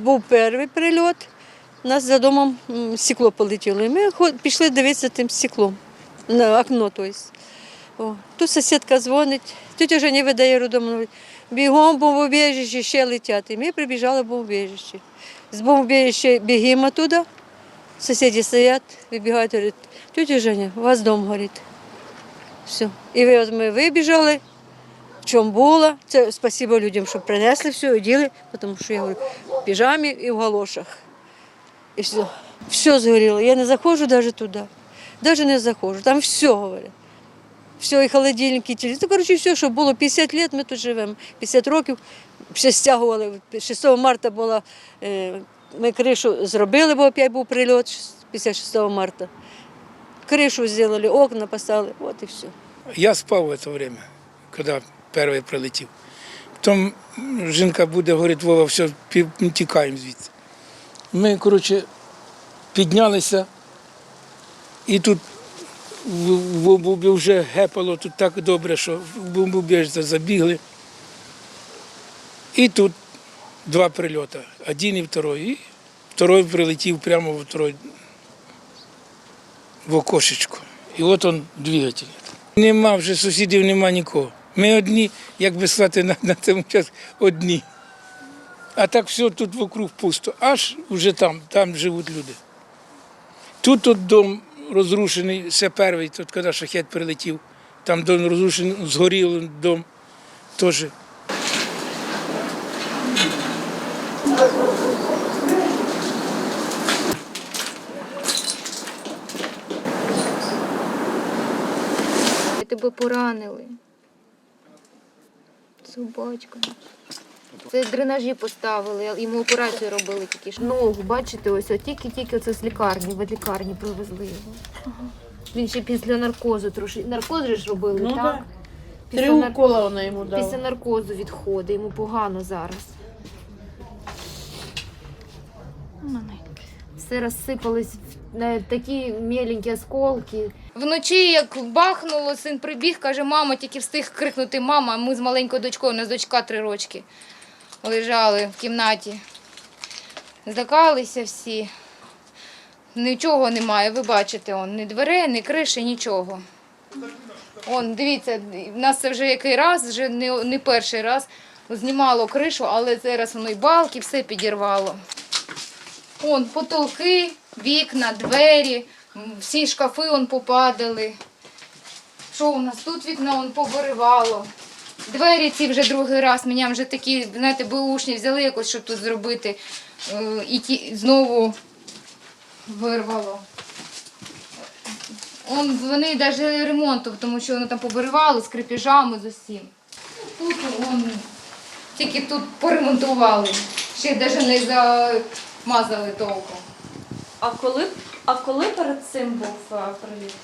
був перший прильот. Нас за домом стекло полетіло. І ми пішли дивитися тим стеклом на окно. Тобто. Тут сусідка дзвонить, тетя Женя видає родом, бігом бомбоубіжище, ще летять. І ми прибіжали в бомбоубіжище. З бомбоубіжища бігаємо туди, сусіди стоять, вибігають, говорять, тетя Женя, у вас дом горить. Все. І ми вибіжали, чому було. Це спасибо людям, що принесли все, оділи, тому що я говорю, в піжамі і в галошах. І все. Все згоріло. Я не заходжу навіть туди. Навіть не заходжу. Там все говорять. Все, і холодильники, і. Ну, коротше, все, що було 50 років, ми тут живемо. 50 років ще стягували. 6 марта була, е, ми кришу зробили, бо опять був прильот 56 марта. Кришу зробили, окна поставили, от і все. Я спав в це время, коли перший прилетів. Потім жінка буде говорить, Вова, все, тікаємо звідси. Ми, коротше, піднялися, і тут в бомбі вже гепало тут так добре, що в бомбоубіжжя забігли. І тут два прильоти, один і второй. І второй прилетів прямо в второй в окошечко. І от он двигатель. Нема вже сусідів, нема нікого. Ми одні, як би сказати, на, на цьому час одні. А так все тут вокруг пусто. Аж вже там, там живуть люди. Тут от дом розрушений, ще перший, тут коли шахет прилетів, там дом розрушений, згорів дом теж. Тебе поранили. Собачка. Це дренажі поставили, йому операцію робили тільки що. Ногу, бачите, ось тільки-тільки оце з лікарні, в лікарні привезли його. Він ще після наркозу трошки. Наркоз же ж робили, Ну, так? да. Після, Три нар- укола вона йому дала. після наркозу відходить, йому погано зараз. Все розсипались в на такі міленькі осколки. Вночі, як бахнуло, син прибіг, каже, мама, тільки встиг крикнути мама. Ми з маленькою дочкою, у нас дочка три рочки. Лежали в кімнаті. Злякалися всі. Нічого немає, ви бачите, он, ні дверей, ні криші, нічого. Он, дивіться, в нас це вже який раз, вже не, не перший раз знімало кришу, але зараз воно і балки, все підірвало. Он потолки, вікна, двері, всі шкафи он попадали. Що у нас тут вікно он повиривало. Двері ці вже другий раз. Мене вже такі, знаєте, беушні взяли якось, щоб тут зробити. е, І ті знову вирвало. Он, вони навіть ремонту, тому що воно там повиривало з крепежами з усім. Тут он, тільки тут поремонтували. Ще навіть не замазали толком. А коли, а коли перед цим був е, приліт?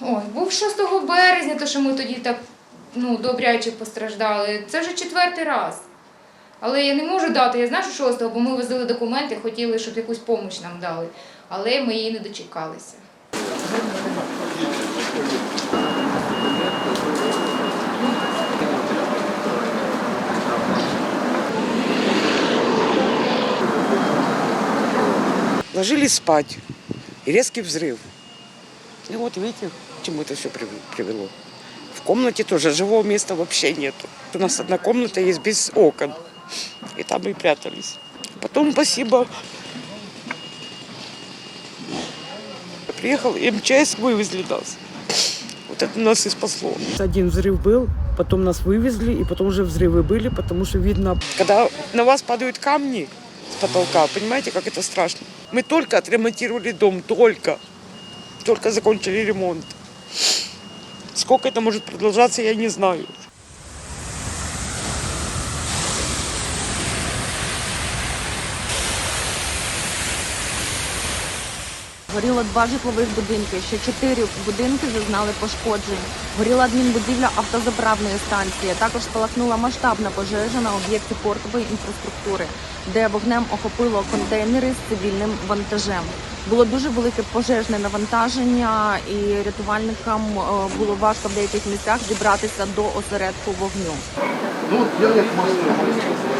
Ой, був 6 березня, то що ми тоді так ну, добряче постраждали. Це вже четвертий раз. Але я не можу дати, я знаю, що 6 бо ми возили документи, хотіли, щоб якусь допомогу нам дали. Але ми її не дочекалися. Ложились спать, и резкий взрыв. И вот видите, к чему это все привело. В комнате тоже живого места вообще нету. У нас одна комната есть без окон. И там мы прятались. Потом, спасибо, приехал МЧС, вывезли нас. Вот это нас и спасло. Один взрыв был, потом нас вывезли, и потом уже взрывы были, потому что видно Когда на вас падают камни с потолка, понимаете, как это страшно. Мы только отремонтировали дом, только. Только закончили ремонт. Сколько это может продолжаться, я не знаю. Горіло два житлових будинки. Ще чотири будинки зазнали пошкоджень. Горіла адмінбудівля автозаправної станції. Також спалахнула масштабна пожежа на об'єкті портової інфраструктури, де вогнем охопило контейнери з цивільним вантажем. Було дуже велике пожежне навантаження, і рятувальникам е, було важко в деяких місцях дібратися до осередку вогню. Ну, я як можу.